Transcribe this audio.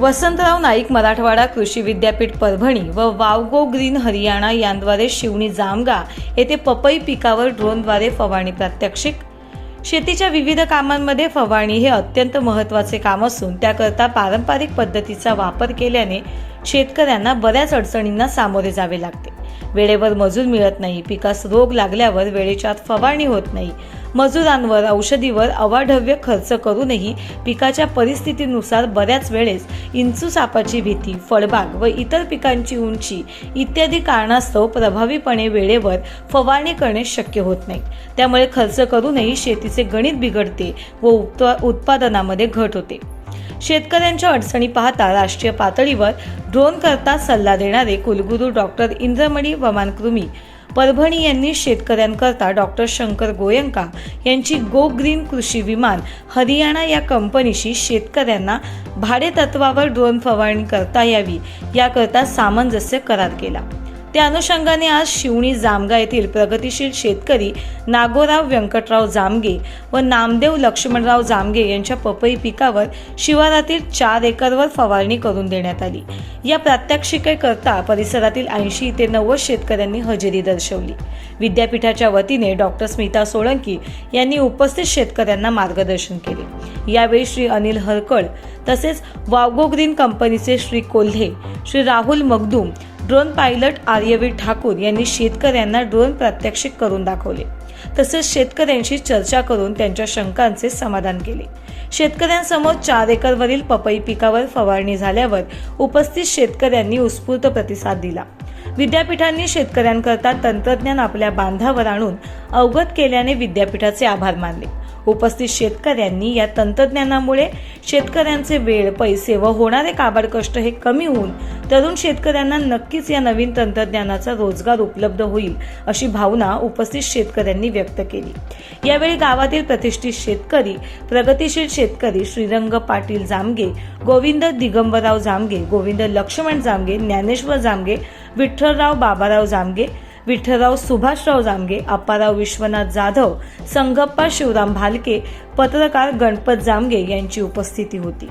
वसंतराव नाईक मराठवाडा कृषी विद्यापीठ परभणी व वावगो ग्रीन हरियाणा यांद्वारे शिवणी जामगा येथे पपई पिकावर ड्रोनद्वारे फवारणी प्रात्यक्षिक. शेतीच्या विविध कामांमध्ये फवारणी हे अत्यंत महत्त्वाचे काम असून त्याकरता पारंपरिक पद्धतीचा वापर केल्याने शेतकऱ्यांना बऱ्याच अडचणींना सामोरे जावे लागते. वेळेवर मजूर मिळत नाही पिकास रोग लागल्यावर वेळेच्या फवारणी होत नाही. मजुरांवर औषधीवर अवाढव्य खर्च करूनही पिकाच्या परिस्थितीनुसार बऱ्याच वेळेस इंचू सापाची भीती फळबाग व इतर पिकांची उंची इत्यादी कारणास्तव प्रभावीपणे वेळेवर फवारणी करणे शक्य होत नाही. त्यामुळे खर्च करूनही शेतीचे गणित बिघडते व उत्पादनामध्ये घट होते. शेतकऱ्यांच्या अडचणी पाहता राष्ट्रीय पातळीवर ड्रोन करता सल्ला देणारे कुलगुरू डॉक्टर इंद्रमणी वमानकृमी परभणी यांनी शेतकऱ्यांकरता डॉक्टर शंकर गोयंका यांची गो ग्रीन कृषी विमान हरियाणा या कंपनीशी शेतकऱ्यांना भाडेतत्वावर ड्रोन फवारणी करता यावी याकरता सामंजस्य करार केला. त्या अनुषंगाने आज शिवणी जामगा येथील प्रगतिशील शेतकरी नागोराव व्यंकटराव जामगे व नामदेव लक्ष्मणराव जामगे यांच्या पपई पिकावर शिवारातील चार एकरवर फवारणी करून देण्यात आली. या प्रात्यक्षिकेकरता परिसरातील ऐंशी ते नव्वद शेतकऱ्यांनी हजेरी दर्शवली. विद्यापीठाच्या वतीने डॉक्टर स्मिता सोळंकी यांनी उपस्थित शेतकऱ्यांना मार्गदर्शन केले. यावेळी श्री अनिल हरकळ तसेच वावगो ग्रीन कंपनीचे श्री कोल्हे श्री राहुल मगदूम ड्रोन पायलट आर्यवीर ठाकूर यांनी शेतकऱ्यांना ड्रोन प्रात्यक्षिक करून दाखवले. तसेच शेतकऱ्यांशी चर्चा करून त्यांच्या शंकांचे समाधान केले. शेतकऱ्यांसमोर चार एकरवरील पपई पिकावर फवारणी झाल्यावर उपस्थित शेतकऱ्यांनी उत्स्फूर्त प्रतिसाद दिला. विद्यापीठांनी शेतकऱ्यांकरता तंत्रज्ञान आपल्या बांधावर आणून अवगत केल्याने विद्यापीठाचे आभार मानले. उपस्थित शेतकऱ्यांनी या तंत्रज्ञानामुळे शेतकऱ्यांचे वेळ पैसे व होणारे काबाड कष्ट हे कमी होऊन तरुण शेतकऱ्यांना नक्कीच या नवीन तंत्रज्ञानाचा रोजगार उपलब्ध होईल अशी भावना उपस्थित शेतकऱ्यांनी व्यक्त केली. यावेळी गावातील प्रतिष्ठित शेतकरी प्रगतीशील शेतकरी श्रीरंग पाटील जामगे गोविंद दिगंबरराव जामगे गोविंद लक्ष्मण जामगे ज्ञानेश्वर जामगे विठ्ठलराव बाबाराव जामगे विठ्ठलराव सुभाषराव जामगे अप्पाराव विश्वनाथ जाधव संगप्पा शिवराम भालके पत्रकार गणपत जामगे यांची उपस्थिती होती.